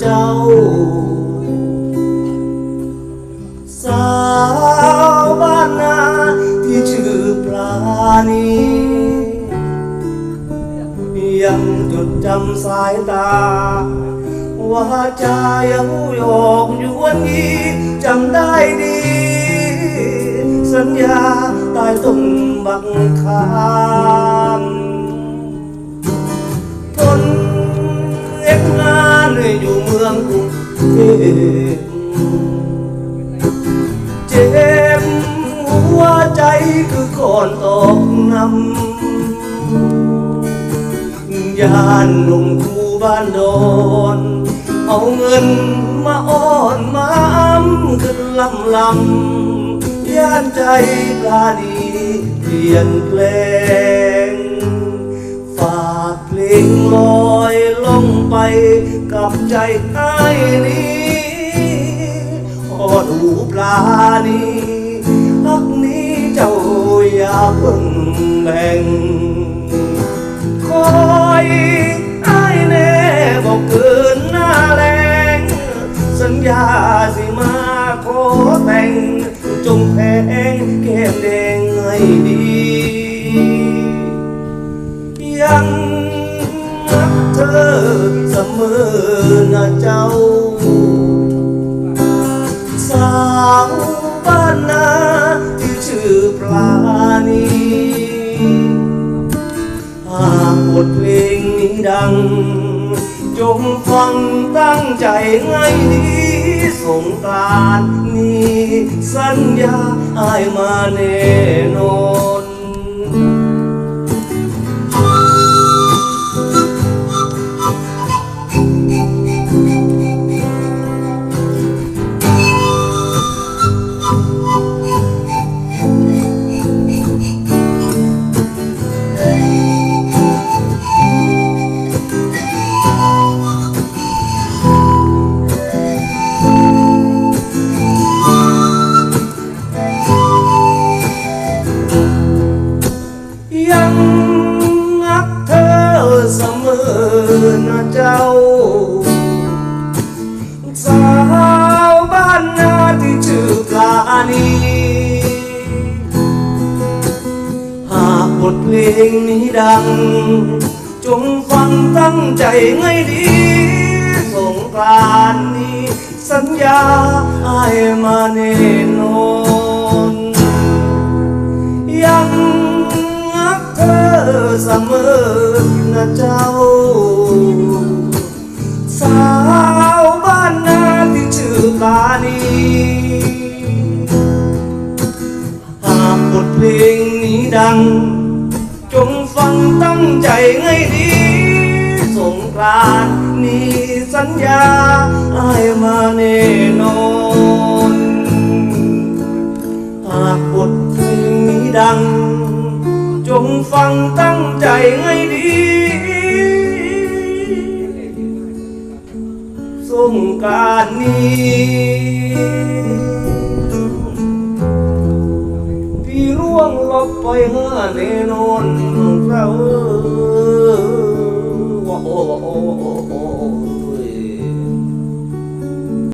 เจ้า สาวบ้านนาที่ชื่อปลานียังจดจำสายตา ว่าใจยังหยอกยวนยีจำได้ดี สัญญาตายต้นบักคา เจ็บหัวใจคือก่อนตกน้ำยานหนุ่มคู่บ้านโดน เอาเงินมาอ้อนมาอ้ำขึ้นลำลำย่านใจปลาดีเปลี่ยนเพลงฝากเพลงลอยลงไปกับใจไอ้ายนี้ พอดูปลานี้ฮักนี้เจ้าอย่าเพิ่งแบ่งคอยไอ้ายแน่บอกเกินหน้าแรงสัญญาสิมาขอแต่งจงแพงแก้มแดงให้ดี ยังรักเธอ ลานีหากบทเพลงนี้ดัง จงฟังตั้งใจให้ดีสงกรานนี้ สัญญาอายมาแน่นอน นะเจ้าสาวบ้านนาที่ชื่อปลานีหากบทเพลงนี้ดังจ เพลงนี้ดัง จงฟังตั้งใจให้ดี สงกรานต์นี้สัญญาอายมาแน่นอนหากบทเพลงนี้ดัง จงฟังตั้งใจให้ดีสงกรารนี้ เร่วงลบไปหาแน่นอน